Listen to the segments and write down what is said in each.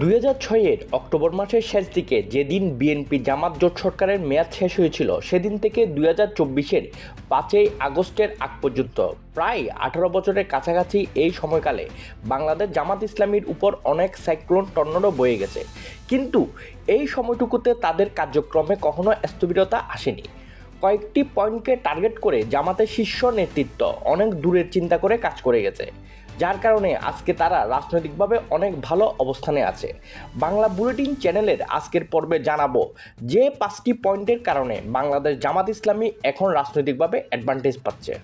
দুই হাজার ছয়ের অক্টোবর মাসের শেষ দিকে যেদিন বিএনপি জামাত জোট সরকারের মেয়াদ শেষ হয়েছিল, সেদিন থেকে দুই হাজার চব্বিশের পাঁচই আগস্টের আগ পর্যন্ত। প্রায় আঠারো বছরের কাছাকাছি এই সময়কালে বাংলাদেশ জামাত ইসলামীর উপর অনেক সাইক্লোন টর্নেডো বয়ে গেছে। কিন্তু এই সময়টুকুতে তাদের কার্যক্রমে কখনো স্থবিরতা আসেনি। কয়েকটি পয়েন্টকে টার্গেট করে জামাতের শীর্ষ নেতৃত্ব অনেক দূরের চিন্তা করে কাজ করে গেছে। যার কারণে আজকে তারা রাজনৈতিকভাবে অনেক ভালো অবস্থানে আছে। বাংলা বুলেটিন চ্যানেলের আজকের পর্বে জানাব যে পাঁচটি পয়েন্টের কারণে বাংলাদেশ জামাত ইসলামী এখন রাজনৈতিকভাবে অ্যাডভান্টেজ পাচ্ছে।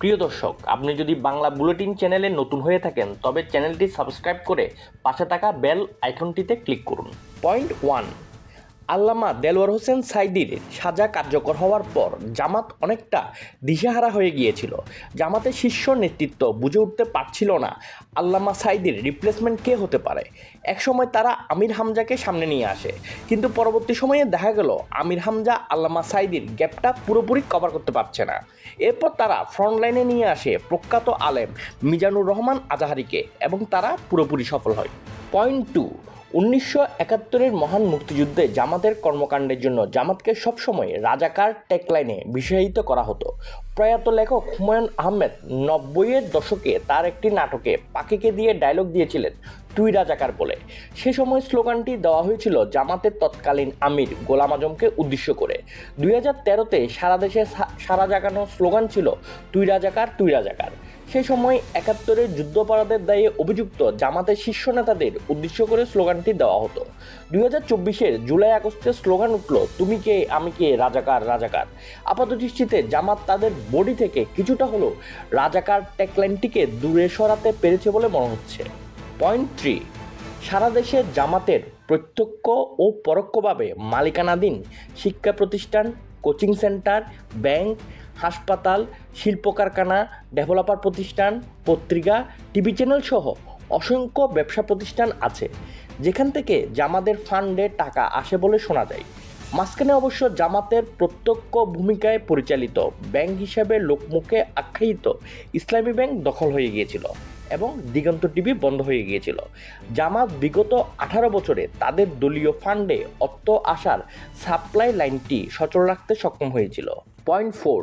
প্রিয় দর্শক, আপনি যদি বাংলা বুলেটিন চ্যানেলে নতুন হয়ে থাকেন, তবে চ্যানেলটি সাবস্ক্রাইব করে পাশে থাকা বেল আইকনটিতে ক্লিক করুন। পয়েন্ট ওয়ান আল্লামা দেলওয়ার হোসেন সাইদির সাজা কার্যকর হওয়ার পর জামাত অনেকটা দিশাহারা হয়ে গিয়েছিল। জামাতের শীর্ষ নেতৃত্ব বুঝে উঠতে পারছিল না আল্লামা সাইদির রিপ্লেসমেন্ট কে হতে পারে। একসময় তারা আমির হামজাকে সামনে নিয়ে আসে, কিন্তু পরবর্তী সময়ে দেখা গেল আমির হামজা আল্লামা সাইদির গ্যাপটা পুরোপুরি কভার করতে পারছে না। এরপর তারা ফ্রন্ট লাইনে নিয়ে আসে প্রখ্যাত আলেম মিজানুর রহমান আজাহারিকে এবং তারা পুরোপুরি সফল হয়। পয়েন্ট টু উনিশশো একাত্তরের মহান মুক্তিযুদ্ধে জামাতের কর্মকাণ্ডের জন্য জামাতকে সবসময় রাজাকার টেকলাইনে বিষয়ায়িত করা হতো। প্রয়াত লেখক হুমায়ুন আহমেদ নব্বইয়ের দশকে তার একটি নাটকে পাখিকে দিয়ে ডায়লগ দিয়েছিলেন তুই রাজাকার বলে। সে সময় স্লোগানটি দেওয়া হয়েছিল, জামাতের তৎকালীন আমির গোলাম আজমকে উদ্দেশ্য করে। দুই হাজার তেরোতে সারা দেশে সারা জাগানো স্লোগান ছিল, তুই রাজাকার তুই রাজাকার। সে সময় একাত্তরের যুদ্ধাপরাধের দায়ে অভিযুক্ত জামাতের শীর্ষ নেতাদের উদ্দেশ্য করে স্লোগানটি দেওয়া হতো। দুই হাজার চব্বিশের জুলাই আগস্টে স্লোগান উঠল, তুমি কে, আমি কে, রাজাকার রাজাকার। আপাত দৃষ্টিতে জামাত তাদের বডি থেকে কিছুটা হলেও রাজাকার ট্যাকলাইনটিকে দূরে সরাতে পেরেছে বলে মনে হচ্ছে। পয়েন্ট থ্রি, সারা দেশে জামাতের প্রত্যক্ষ ও পরোক্ষভাবে মালিকানাধীন শিক্ষা প্রতিষ্ঠান, কোচিং সেন্টার, ব্যাংক হাসপাতাল শিল্প কারখানা ডেভেলপার প্রতিষ্ঠান, পত্রিকা, টিভি চ্যানেল সহ অসংখ্য ব্যবসা প্রতিষ্ঠান আছে, যেখান থেকে জামাতের ফান্ডে টাকা আসে বলে শোনা যায়। মাঝখানে অবশ্য জামাতের প্রত্যক্ষ ভূমিকায় পরিচালিত ব্যাংক হিসেবে লোকমুখে আখ্যায়িত ইসলামী ব্যাংক দখল হয়ে গিয়েছিল এবং দিগন্ত টিভি বন্ধ হয়ে গিয়েছিল। জামাত বিগত আঠারো বছরে তাদের দলীয় ফান্ডে অর্থ আসার সাপ্লাই লাইনটি সচল রাখতে সক্ষম হয়েছিল। পয়েন্ট ফোর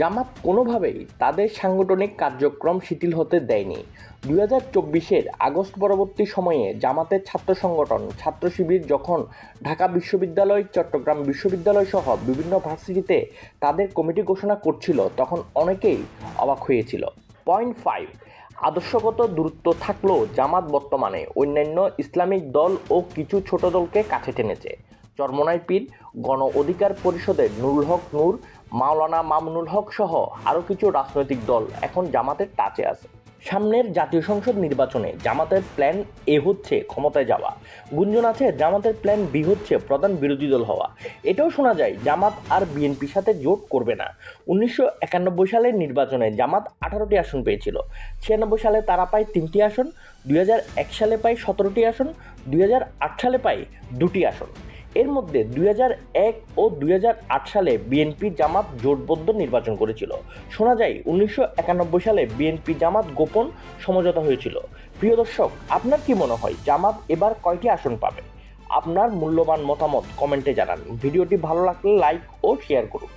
জামাত কোনোভাবেই তাদের সাংগঠনিক কার্যক্রম শিথিল হতে দেয়নি। দুই হাজার চব্বিশের আগস্ট পরবর্তী সময়ে জামাতের ছাত্র সংগঠন ছাত্র শিবির যখন ঢাকা বিশ্ববিদ্যালয়, চট্টগ্রাম বিশ্ববিদ্যালয় সহ বিভিন্ন ভার্সিটিতে তাদের কমিটি ঘোষণা করছিল, তখন অনেকেই অবাক হয়েছিল। পয়েন্ট ফাইভ, আদর্শগত দূরত্ব থাকলেও জামাত বর্তমানে অন্যান্য ইসলামিক দল ও কিছু ছোট দলকে কাছে টেনেছে। চরমনাই পীর, গণ অধিকার পরিষদের নুরুল হক নূর মাওলানা মামুনুল হক সহ আরও কিছু রাজনৈতিক দল এখন জামাতের টাচে আছে। সামনের জাতীয় সংসদ নির্বাচনে জামাতের প্ল্যান এ হচ্ছে ক্ষমতায় যাওয়া। গুঞ্জন আছে জামাতের প্ল্যান বি হচ্ছে প্রধান বিরোধী দল হওয়া। এটাও শোনা যায় জামাত আর বিএনপির সাথে জোট করবে না। উনিশশো একানব্বই সালের নির্বাচনে জামাত আঠারোটি আসন পেয়েছিল। ছিয়ানব্বই সালে তারা পায় তিনটি আসন, দুই সালে পায় সতেরোটি আসন, দুই হাজার আট সালে পায় দুটি আসন। এর মধ্যে দুই এক ও দুই হাজার আট সালে বিএনপি জামাত জোটবদ্ধ নির্বাচন করেছিল। শোনা যায়, উনিশশো একানব্বই সালে বিএনপি জামাত গোপন সমঝোতা হয়েছিল। প্রিয় দর্শক, আপনার কি মনে হয়, জামাত এবার কয়টি আসন পাবে? আপনার মূল্যবান মতামত কমেন্টে জানান। ভিডিওটি ভালো লাগলে লাইক ও শেয়ার করুন।